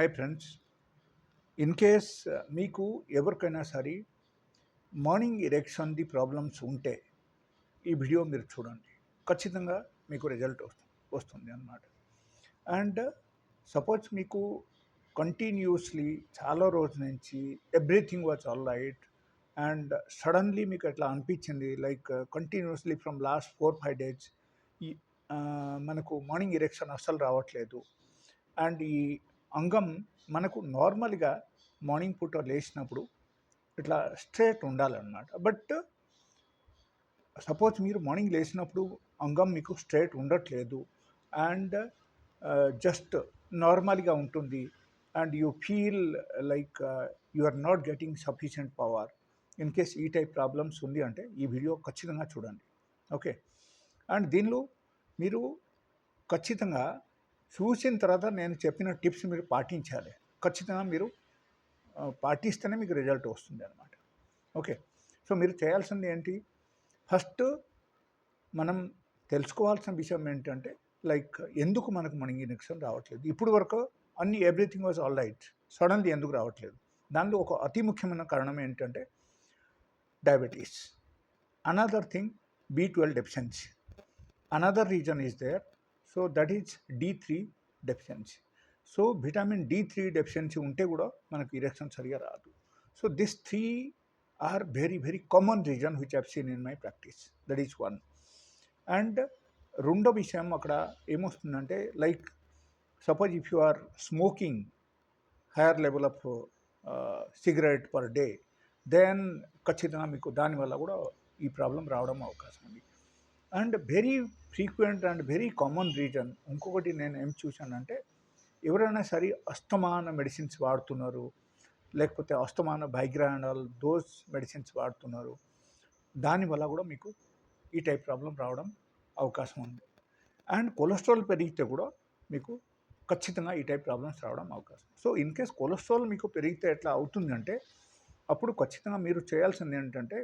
Hi friends in case మీకు ఎవరికైనా సరే మార్నింగ్ ఇరెక్షన్ది ప్రాబ్లమ్స్ ఉంటే ఈ వీడియో మీరు చూడండి. ఖచ్చితంగా మీకు రిజల్ట్ వస్తుంది వస్తుంది అన్నమాట. అండ్ సపోజ్ uh, మీకు కంటిన్యూస్లీ చాలా రోజుల నుంచి everything was all right and suddenly మీకు ఎట్లా అనిపించింది like continuously from last four five days ఈ uh, మనకు మార్నింగ్ ఇరెక్షన్ అస్సలు రావట్లేదు. అండ్ ఈ అంగం మనకు నార్మల్గా మార్నింగ్ పూట లేచినప్పుడు ఇట్లా స్ట్రేట్ ఉండాలన్నమాట. బట్ సపోజ్ మీరు మార్నింగ్ లేచినప్పుడు అంగం మీకు స్ట్రేట్ ఉండట్లేదు అండ్ జస్ట్ నార్మల్గా ఉంటుంది and you feel like you are not getting sufficient power in case ఈ టైప్ ప్రాబ్లమ్స్ ఉంది అంటే ఈ వీడియో ఖచ్చితంగా చూడండి. ఓకే. అండ్ దీనిలో మీరు ఖచ్చితంగా చూసిన తర్వాత నేను చెప్పిన టిప్స్ మీరు పాటించాలి. ఖచ్చితంగా మీరు పాటిస్తేనే మీకు రిజల్ట్ వస్తుంది అనమాట ఓకే. సో మీరు చేయాల్సింది ఏంటి? ఫస్ట్ మనం తెలుసుకోవాల్సిన విషయం ఏంటంటే లైక్ ఎందుకు మనకు మనకి ఇన్ఫెక్షన్ రావట్లేదు? ఇప్పుడు వరకు అన్ని everything was all right. Suddenly ఎందుకు రావట్లేదు? దానిలో ఒక అతి ముఖ్యమైన కారణం ఏంటంటే diabetes. Another thing B twelve deficiency another reason is there so that is D three deficiency. So vitamin D three deficiency ఉంటే కూడా మనకు ఇరెక్షన్ సరిగా రాదు. So this three are very very common reason which have seen in my practice that is one and రెండో విషయం అక్కడ ఏమొస్తుందంటే like suppose if you are smoking higher level of cigarette per day then ఖచ్చితంగా మీకు దానివల్ల కూడా ఈ problem రావడం అవకాశం. ఉంది and very frequent and very common reason ఇంకొకటి నేను ఏం చూశానంటే ఎవరైనా సరే అస్తమాన మెడిసిన్స్ వాడుతున్నారు లేకపోతే అస్తమాన బైగ్రాండల్ డోస్ మెడిసిన్స్ వాడుతున్నారు దానివల్ల కూడా మీకు ఈ టైప్ ప్రాబ్లం రావడం అవకాశం ఉంది. అండ్ కొలెస్ట్రాల్ పెరిగితే కూడా మీకు ఖచ్చితంగా ఈ టైప్ ప్రాబ్లమ్స్ రావడం అవకాశం. సో ఇన్ కేస్ కొలెస్ట్రాల్ మీకు పెరిగితే ఎట్లా అవుతుందంటే అప్పుడు ఖచ్చితంగా మీరు చేయాల్సింది ఏంటంటే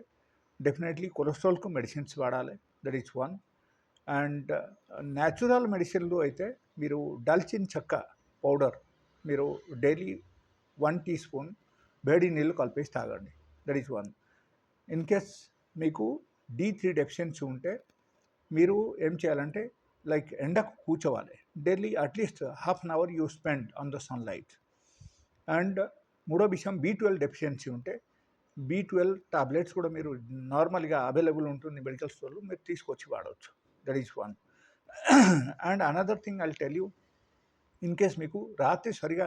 డెఫినెట్లీ కొలెస్ట్రాల్కు మెడిసిన్స్ వాడాలి. That is one and natural మెడిసిన్లు అయితే మీరు డాల్చిన్ చెక్క పౌడర్ మీరు డైలీ వన్ టీ స్పూన్ వేడి నీళ్ళు కలిపేసి తాగండి. That is one in case మీకు డి త్రీ డెఫిషియన్సీ ఉంటే మీరు ఏం చేయాలంటే లైక్ ఎండకు కూర్చోవాలి. Daily at least half an hour you spend on the sunlight and మూడో విషయం బీ ట్వెల్వ్ డెఫిషియన్సీ ఉంటే బీ ట్వెల్వ్ టాబ్లెట్స్ కూడా మీరు నార్మల్గా అవైలబుల్ ఉంటుంది మెడికల్ స్టోర్లో మీరు తీసుకొచ్చి వాడవచ్చు that is one and another thing I tell you in case మీకు రాత్రి సరిగా